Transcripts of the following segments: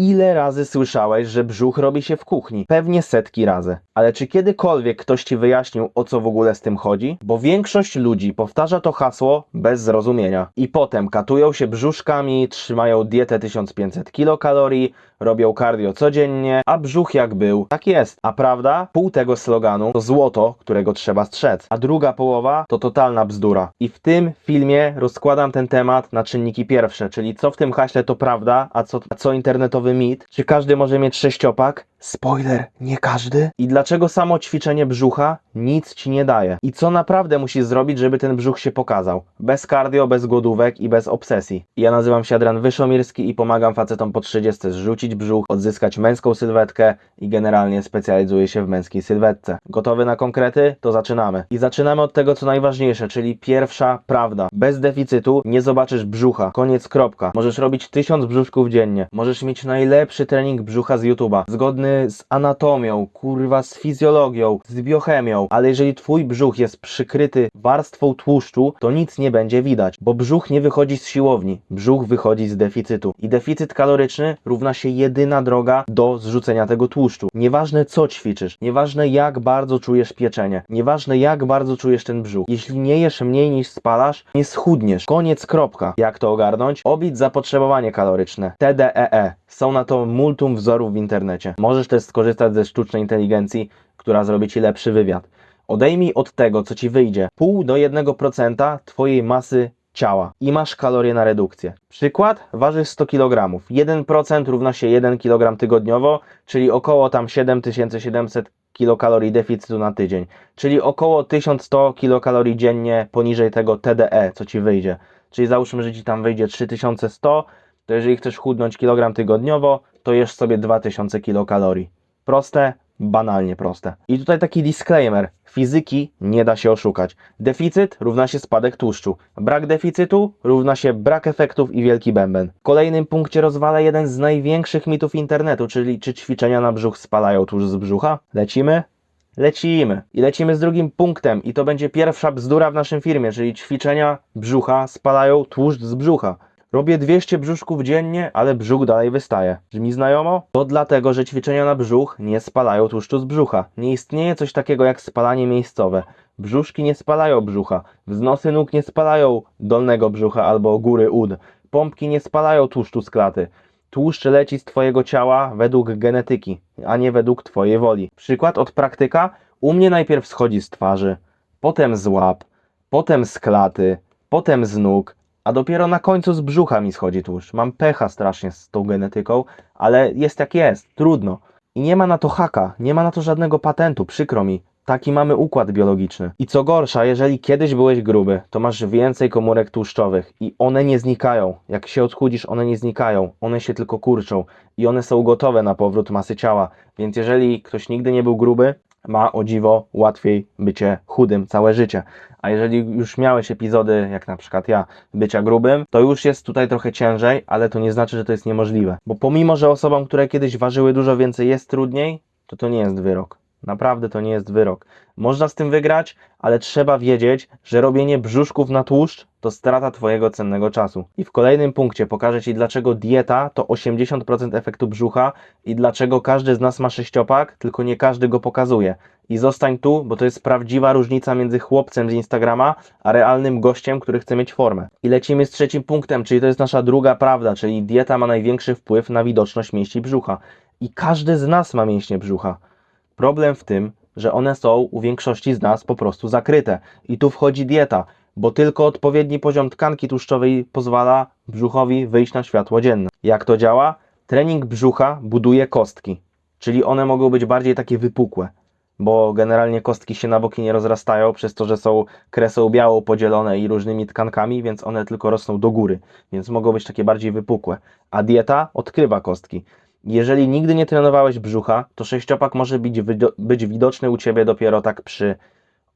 Ile razy słyszałeś, że brzuch robi się w kuchni? Pewnie setki razy. Ale czy kiedykolwiek ktoś ci wyjaśnił, o co w ogóle z tym chodzi? Bo większość ludzi powtarza to hasło bez zrozumienia. I potem katują się brzuszkami, trzymają dietę 1500 kilokalorii, robią cardio codziennie, a brzuch jak był, tak jest. A prawda? Pół tego sloganu to złoto, którego trzeba strzec. A druga połowa to totalna bzdura. I w tym filmie rozkładam ten temat na czynniki pierwsze, czyli co w tym haśle to prawda, a co, a co internetowy mit. Czy każdy może mieć sześciopak? Spoiler, nie każdy. I dlaczego samo ćwiczenie brzucha nic ci nie daje? I co naprawdę musisz zrobić, żeby ten brzuch się pokazał? Bez cardio, bez głodówek i bez obsesji. Ja nazywam się Adrian Wyszomirski i pomagam facetom po 30 zrzucić brzuch, odzyskać męską sylwetkę i generalnie specjalizuję się w męskiej sylwetce. Gotowy na konkrety? To zaczynamy. I zaczynamy od tego, co najważniejsze, czyli pierwsza prawda. Bez deficytu nie zobaczysz brzucha. Koniec, kropka. Możesz robić tysiąc brzuszków dziennie. Możesz mieć najlepszy trening brzucha z YouTube'a. Zgodny z anatomią, kurwa, z fizjologią, z biochemią, ale jeżeli twój brzuch jest przykryty warstwą tłuszczu, to nic nie będzie widać, bo brzuch nie wychodzi z siłowni, brzuch wychodzi z deficytu. I deficyt kaloryczny równa się jedyna droga do zrzucenia tego tłuszczu. Nieważne co ćwiczysz, nieważne jak bardzo czujesz pieczenie, nieważne jak bardzo czujesz ten brzuch. Jeśli nie jesz mniej niż spalasz, nie schudniesz. Koniec, kropka. Jak to ogarnąć? Obić zapotrzebowanie kaloryczne. TDEE. Są na to multum wzorów w internecie. Możesz też skorzystać ze sztucznej inteligencji, która zrobi Ci lepszy wywiad. Odejmij od tego, co Ci wyjdzie, pół do 1% Twojej masy ciała i masz kalorie na redukcję. Przykład, ważysz 100 kg. 1% równa się 1 kg tygodniowo, czyli około tam 7700 kilokalorii deficytu na tydzień, czyli około 1100 kilokalorii dziennie poniżej tego TDE, co Ci wyjdzie. Czyli załóżmy, że Ci tam wyjdzie 3100, to jeżeli chcesz chudnąć kilogram tygodniowo, to jesz sobie 2000 kilokalorii. Proste? Banalnie proste. I tutaj taki disclaimer. Fizyki nie da się oszukać. Deficyt równa się spadek tłuszczu. Brak deficytu równa się brak efektów i wielki bęben. W kolejnym punkcie rozwala jeden z największych mitów internetu, czyli czy ćwiczenia na brzuch spalają tłuszcz z brzucha? Lecimy? Lecimy. I lecimy z drugim punktem. I to będzie pierwsza bzdura w naszym firmie, czyli ćwiczenia brzucha spalają tłuszcz z brzucha. Robię 200 brzuszków dziennie, ale brzuch dalej wystaje. Brzmi znajomo? To dlatego, że ćwiczenia na brzuch nie spalają tłuszczu z brzucha. Nie istnieje coś takiego jak spalanie miejscowe. Brzuszki nie spalają brzucha. Wznosy nóg nie spalają dolnego brzucha albo góry ud. Pompki nie spalają tłuszczu z klaty. Tłuszcz leci z Twojego ciała według genetyki, a nie według Twojej woli. Przykład od praktyka. U mnie najpierw schodzi z twarzy, potem z łap, potem z klaty, potem z nóg, a dopiero na końcu z brzucha mi schodzi tłuszcz. Mam pecha strasznie z tą genetyką, ale jest jak jest, trudno. I nie ma na to haka, nie ma na to żadnego patentu, przykro mi. Taki mamy układ biologiczny. I co gorsza, jeżeli kiedyś byłeś gruby, to masz więcej komórek tłuszczowych i one nie znikają. Jak się odchudzisz, one nie znikają. One się tylko kurczą i one są gotowe na powrót masy ciała. Więc jeżeli ktoś nigdy nie był gruby, ma o dziwo łatwiej bycie chudym całe życie. A jeżeli już miałeś epizody, jak na przykład ja, bycia grubym, to już jest tutaj trochę ciężej, ale to nie znaczy, że to jest niemożliwe. Bo pomimo, że osobom, które kiedyś ważyły dużo więcej jest trudniej, to to nie jest wyrok. Naprawdę to nie jest wyrok. Można z tym wygrać, ale trzeba wiedzieć, że robienie brzuszków na tłuszcz to strata Twojego cennego czasu. I w kolejnym punkcie pokażę Ci, dlaczego dieta to 80% efektu brzucha i dlaczego każdy z nas ma sześciopak, tylko nie każdy go pokazuje. I zostań tu, bo to jest prawdziwa różnica między chłopcem z Instagrama, a realnym gościem, który chce mieć formę. I lecimy z trzecim punktem, czyli to jest nasza druga prawda, czyli dieta ma największy wpływ na widoczność mięśni brzucha. I każdy z nas ma mięśnie brzucha. Problem w tym, że one są u większości z nas po prostu zakryte. I tu wchodzi dieta, bo tylko odpowiedni poziom tkanki tłuszczowej pozwala brzuchowi wyjść na światło dzienne. Jak to działa? Trening brzucha buduje kostki, czyli one mogą być bardziej takie wypukłe, bo generalnie kostki się na boki nie rozrastają przez to, że są kresą białą podzielone i różnymi tkankami, więc one tylko rosną do góry, więc mogą być takie bardziej wypukłe. A dieta odkrywa kostki. Jeżeli nigdy nie trenowałeś brzucha, to sześciopak może być, być widoczny u Ciebie dopiero tak przy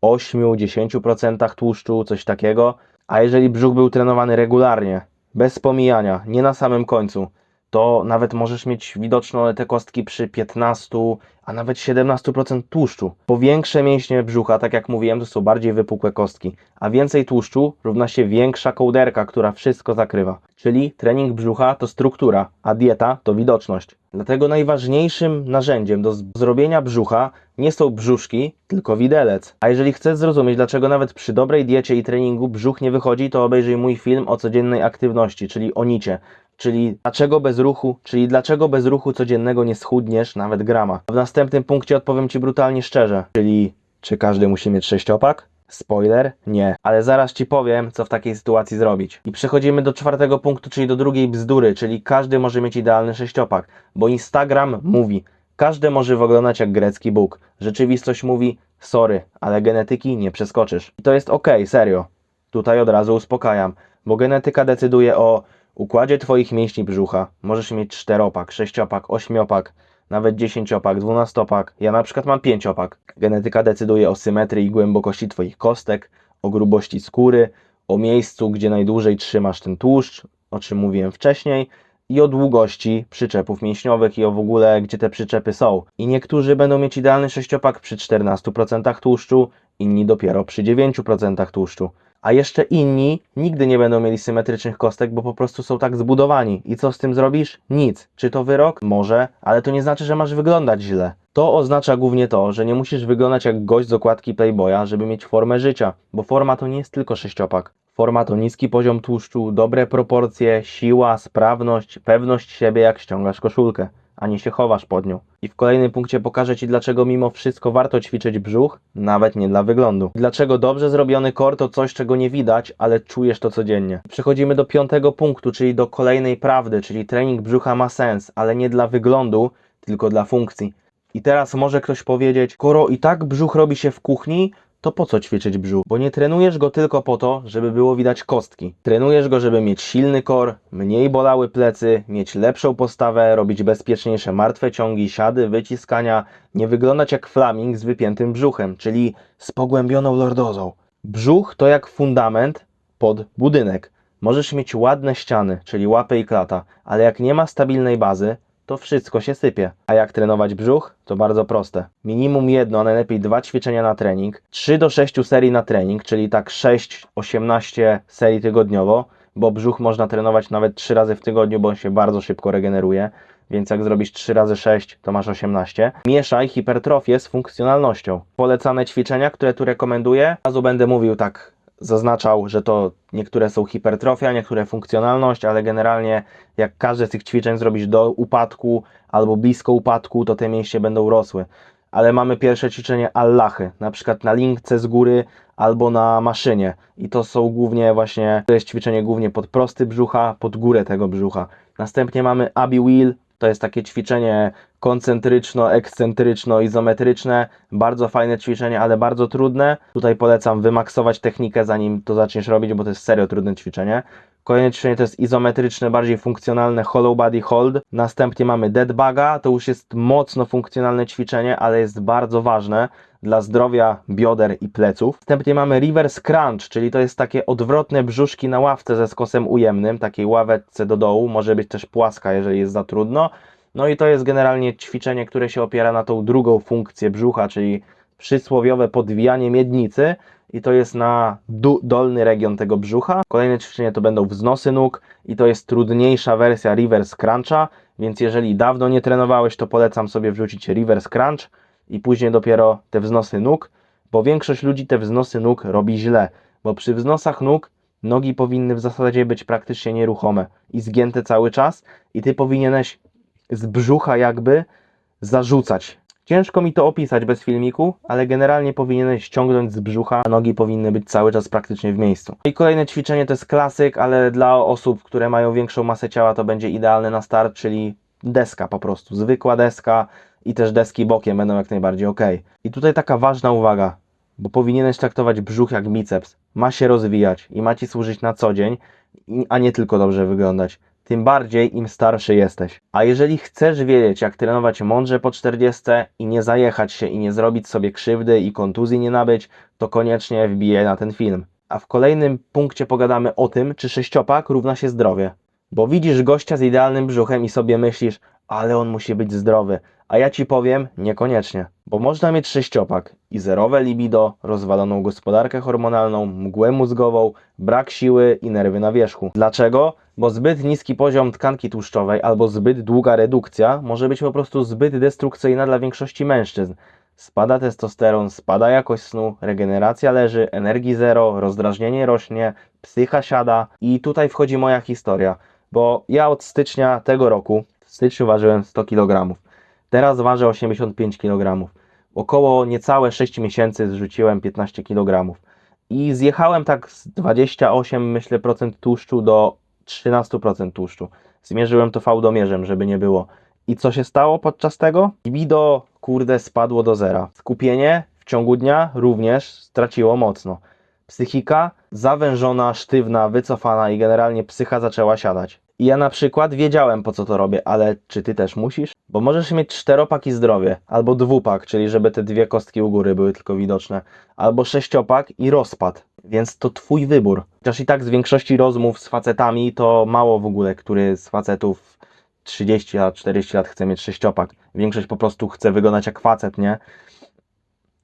8-10% tłuszczu, coś takiego. A jeżeli brzuch był trenowany regularnie, bez pomijania, nie na samym końcu, to nawet możesz mieć widoczne te kostki przy 15, a nawet 17% tłuszczu. Bo większe mięśnie brzucha, tak jak mówiłem, to są bardziej wypukłe kostki, a więcej tłuszczu równa się większa kołderka, która wszystko zakrywa. Czyli trening brzucha to struktura, a dieta to widoczność. Dlatego najważniejszym narzędziem do zrobienia brzucha nie są brzuszki, tylko widelec. A jeżeli chcesz zrozumieć, dlaczego nawet przy dobrej diecie i treningu brzuch nie wychodzi, to obejrzyj mój film o codziennej aktywności, czyli o nicie. Czyli dlaczego bez ruchu, czyli dlaczego bez ruchu codziennego nie schudniesz nawet grama. W następnym punkcie odpowiem Ci brutalnie szczerze, czyli czy każdy musi mieć sześciopak? Spoiler, nie. Ale zaraz Ci powiem, co w takiej sytuacji zrobić. I przechodzimy do czwartego punktu, czyli do drugiej bzdury, czyli każdy może mieć idealny sześciopak, bo Instagram mówi, każdy może wyglądać jak grecki Bóg. Rzeczywistość mówi, sorry, ale genetyki nie przeskoczysz. I to jest okej, serio. Tutaj od razu uspokajam, bo genetyka decyduje o układzie Twoich mięśni brzucha. Możesz mieć czteropak, sześciopak, ośmiopak, nawet dziesięciopak, dwunastopak. Ja na przykład mam pięciopak. Genetyka decyduje o symetrii i głębokości Twoich kostek, o grubości skóry, o miejscu, gdzie najdłużej trzymasz ten tłuszcz, o czym mówiłem wcześniej, i o długości przyczepów mięśniowych i o w ogóle, gdzie te przyczepy są. I niektórzy będą mieć idealny sześciopak przy 14% tłuszczu, inni dopiero przy 9% tłuszczu. A jeszcze inni nigdy nie będą mieli symetrycznych kostek, bo po prostu są tak zbudowani. I co z tym zrobisz? Nic. Czy to wyrok? Może, ale to nie znaczy, że masz wyglądać źle. To oznacza głównie to, że nie musisz wyglądać jak gość z okładki Playboya, żeby mieć formę życia, bo forma to nie jest tylko sześciopak. Forma to niski poziom tłuszczu, dobre proporcje, siła, sprawność, pewność siebie jak ściągasz koszulkę, a nie się chowasz pod nią. I w kolejnym punkcie pokażę Ci, dlaczego mimo wszystko warto ćwiczyć brzuch, nawet nie dla wyglądu. Dlaczego dobrze zrobiony core to coś, czego nie widać, ale czujesz to codziennie. Przechodzimy do piątego punktu, czyli do kolejnej prawdy, czyli trening brzucha ma sens, ale nie dla wyglądu, tylko dla funkcji. I teraz może ktoś powiedzieć, skoro i tak brzuch robi się w kuchni, to po co ćwiczyć brzuch? Bo nie trenujesz go tylko po to, żeby było widać kostki. Trenujesz go, żeby mieć silny kor, mniej bolały plecy, mieć lepszą postawę, robić bezpieczniejsze martwe ciągi, siady, wyciskania, nie wyglądać jak flaming z wypiętym brzuchem, czyli z pogłębioną lordozą. Brzuch to jak fundament pod budynek. Możesz mieć ładne ściany, czyli łapy i klata, ale jak nie ma stabilnej bazy, to wszystko się sypie. A jak trenować brzuch? To bardzo proste. Minimum jedno, a najlepiej dwa ćwiczenia na trening, 3 do 6 serii na trening, czyli tak 6-18 serii tygodniowo, bo brzuch można trenować nawet 3 razy w tygodniu, bo on się bardzo szybko regeneruje. Więc jak zrobisz 3 razy 6, to masz 18. Mieszaj hipertrofię z funkcjonalnością. Polecane ćwiczenia, które tu rekomenduję, razu będę mówił tak, zaznaczał, że to niektóre są hipertrofia, niektóre funkcjonalność, ale generalnie jak każde z tych ćwiczeń zrobisz do upadku albo blisko upadku, to te mięśnie będą rosły. Ale mamy pierwsze ćwiczenie Allahy, na przykład na lince z góry albo na maszynie. I to są głównie właśnie, to jest ćwiczenie głównie pod prosty brzucha, pod górę tego brzucha. Następnie mamy Abbey Wheel, to jest takie ćwiczenie koncentryczno-ekscentryczno-izometryczne. Bardzo fajne ćwiczenie, ale bardzo trudne. Tutaj polecam wymaksować technikę, zanim to zaczniesz robić, bo to jest serio trudne ćwiczenie. Kolejne ćwiczenie to jest izometryczne, bardziej funkcjonalne Hollow Body Hold. Następnie mamy Dead Baga, to już jest mocno funkcjonalne ćwiczenie, ale jest bardzo ważne dla zdrowia bioder i pleców. Następnie mamy Reverse Crunch, czyli to jest takie odwrotne brzuszki na ławce ze skosem ujemnym, takiej ławeczce do dołu, może być też płaska, jeżeli jest za trudno. No i to jest generalnie ćwiczenie, które się opiera na tą drugą funkcję brzucha, czyli przysłowiowe podwijanie miednicy i to jest na dolny region tego brzucha. Kolejne ćwiczenie to będą wznosy nóg i to jest trudniejsza wersja reverse cruncha, więc jeżeli dawno nie trenowałeś, to polecam sobie wrzucić reverse crunch i później dopiero te wznosy nóg, bo większość ludzi te wznosy nóg robi źle, bo przy wznosach nóg nogi powinny w zasadzie być praktycznie nieruchome i zgięte cały czas i ty powinieneś z brzucha jakby zarzucać. Ciężko mi to opisać bez filmiku, ale generalnie powinieneś ściągnąć z brzucha, a nogi powinny być cały czas praktycznie w miejscu. I kolejne ćwiczenie to jest klasyk, ale dla osób, które mają większą masę ciała to będzie idealne na start, czyli deska po prostu, zwykła deska i też deski bokiem będą jak najbardziej ok. I tutaj taka ważna uwaga, bo powinieneś traktować brzuch jak biceps. Ma się rozwijać i ma ci służyć na co dzień, a nie tylko dobrze wyglądać. Tym bardziej im starszy jesteś. A jeżeli chcesz wiedzieć, jak trenować mądrze po 40 i nie zajechać się i nie zrobić sobie krzywdy i kontuzji nie nabyć, to koniecznie wbijaj na ten film. A w kolejnym punkcie pogadamy o tym, czy sześciopak równa się zdrowie. Bo widzisz gościa z idealnym brzuchem i sobie myślisz, ale on musi być zdrowy. A ja ci powiem, niekoniecznie. Bo można mieć sześciopak i zerowe libido, rozwaloną gospodarkę hormonalną, mgłę mózgową, brak siły i nerwy na wierzchu. Dlaczego? Bo zbyt niski poziom tkanki tłuszczowej albo zbyt długa redukcja może być po prostu zbyt destrukcyjna dla większości mężczyzn. Spada testosteron, spada jakość snu, regeneracja leży, energii zero, rozdrażnienie rośnie, psycha siada i tutaj wchodzi moja historia, bo ja od stycznia tego roku, w styczniu ważyłem 100 kg, teraz ważę 85 kg. Około niecałe 6 miesięcy zrzuciłem 15 kg i zjechałem tak z 28 myślę procent tłuszczu do 13% tłuszczu. Zmierzyłem to fałdomierzem, żeby nie było. I co się stało podczas tego? Libido, kurde, spadło do zera. Skupienie w ciągu dnia również straciło mocno. Psychika zawężona, sztywna, wycofana i generalnie psycha zaczęła siadać. I ja na przykład wiedziałem po co to robię, ale czy ty też musisz? Bo możesz mieć czteropak i zdrowie, albo dwupak, czyli żeby te dwie kostki u góry były tylko widoczne, albo sześciopak i rozpad. Więc to twój wybór. Chociaż i tak z większości rozmów z facetami to mało w ogóle, który z facetów 30 lat, 40 lat chce mieć sześciopak. Większość po prostu chce wyglądać jak facet, nie?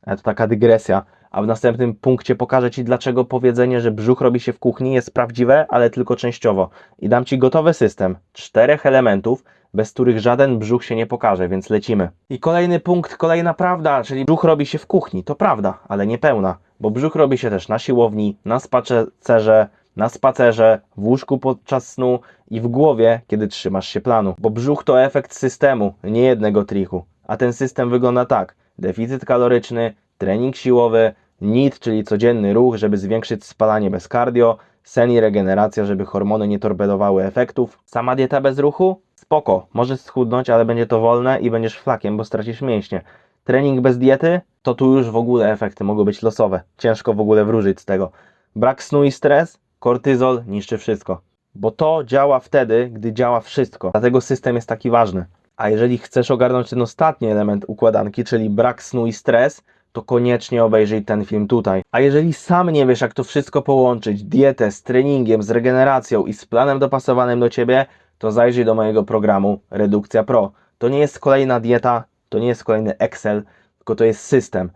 Ale to taka dygresja. A w następnym punkcie pokażę Ci, dlaczego powiedzenie, że brzuch robi się w kuchni jest prawdziwe, ale tylko częściowo. I dam Ci gotowy system czterech elementów, bez których żaden brzuch się nie pokaże, więc lecimy. I kolejny punkt, kolejna prawda, czyli brzuch robi się w kuchni. To prawda, ale niepełna, bo brzuch robi się też na siłowni, na spacerze, na spacerze, w łóżku podczas snu i w głowie, kiedy trzymasz się planu. Bo brzuch to efekt systemu, nie jednego triku. A ten system wygląda tak: deficyt kaloryczny, trening siłowy, NIT, czyli codzienny ruch, żeby zwiększyć spalanie bez cardio, sen i regeneracja, żeby hormony nie torpedowały efektów. Sama dieta bez ruchu? Spoko, możesz schudnąć, ale będzie to wolne i będziesz flakiem, bo stracisz mięśnie. Trening bez diety? To tu już w ogóle efekty mogą być losowe. Ciężko w ogóle wróżyć z tego. Brak snu i stres? Kortyzol niszczy wszystko. Bo to działa wtedy, gdy działa wszystko. Dlatego system jest taki ważny. A jeżeli chcesz ogarnąć ten ostatni element układanki, czyli brak snu i stres, to koniecznie obejrzyj ten film tutaj. A jeżeli sam nie wiesz, jak to wszystko połączyć, dietę z treningiem, z regeneracją i z planem dopasowanym do ciebie, to zajrzyj do mojego programu Redukcja Pro. To nie jest kolejna dieta, to nie jest kolejny Excel, tylko to jest system.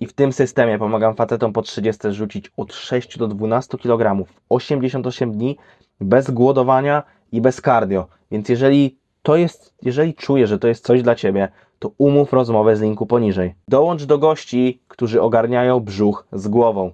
I w tym systemie pomagam facetom po 30 rzucić od 6 do 12 kg w 88 dni bez głodowania i bez cardio. Więc jeżeli to jest, jeżeli czujesz, że to jest coś dla Ciebie, to umów rozmowę z linku poniżej. Dołącz do gości, którzy ogarniają brzuch z głową.